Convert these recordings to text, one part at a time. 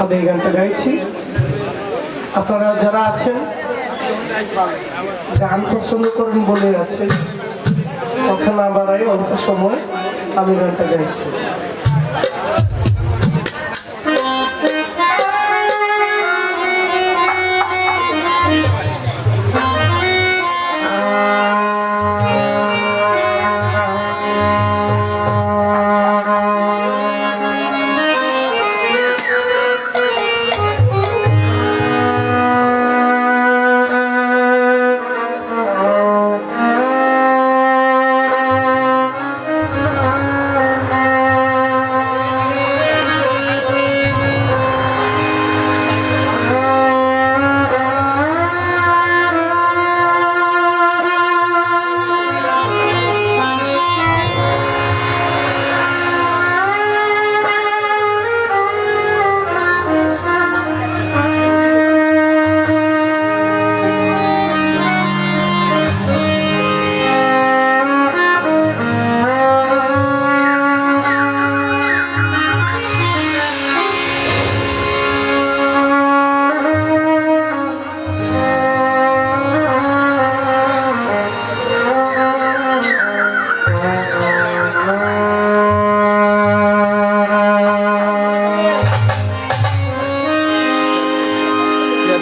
আমি এই গানটা গাইছি। আপনারা যারা আছেন, গান পছন্দ করেন বলে আছে তখন আবার অল্প সময় আমি গানটা গাইছি।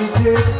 আমি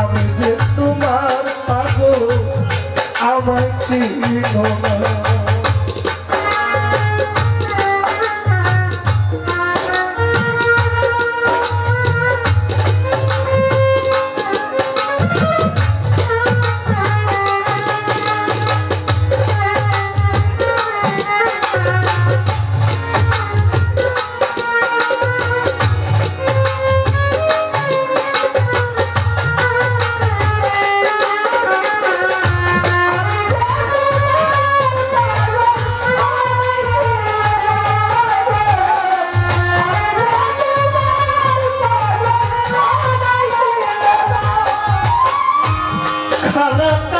আমি যে তোমার পাগল আমার চিনো না। সালাত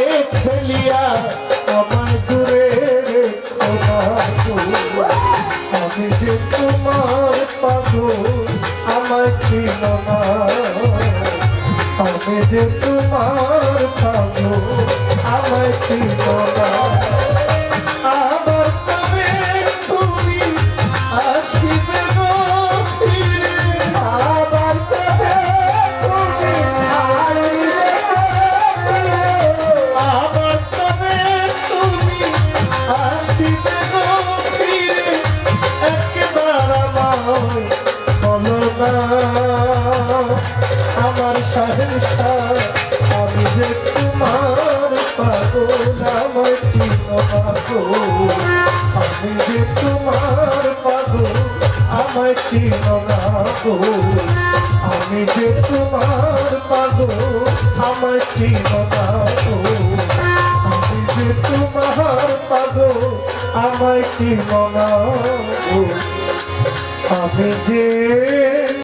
যায় ফেলিয়া আমার দূরে রে আমি যে তোমার পাগল আমার ছিল না। আমি যে তোমার পাগল আমার ছিল আমার সহসা আমি যে তোমার পাগল আমার পাগল। আমি যে তোমার পাগল আমার চিন পাগল। আমি যে তোমার পাগল আমার আমি যে তোমার পাগল আমার আমি যে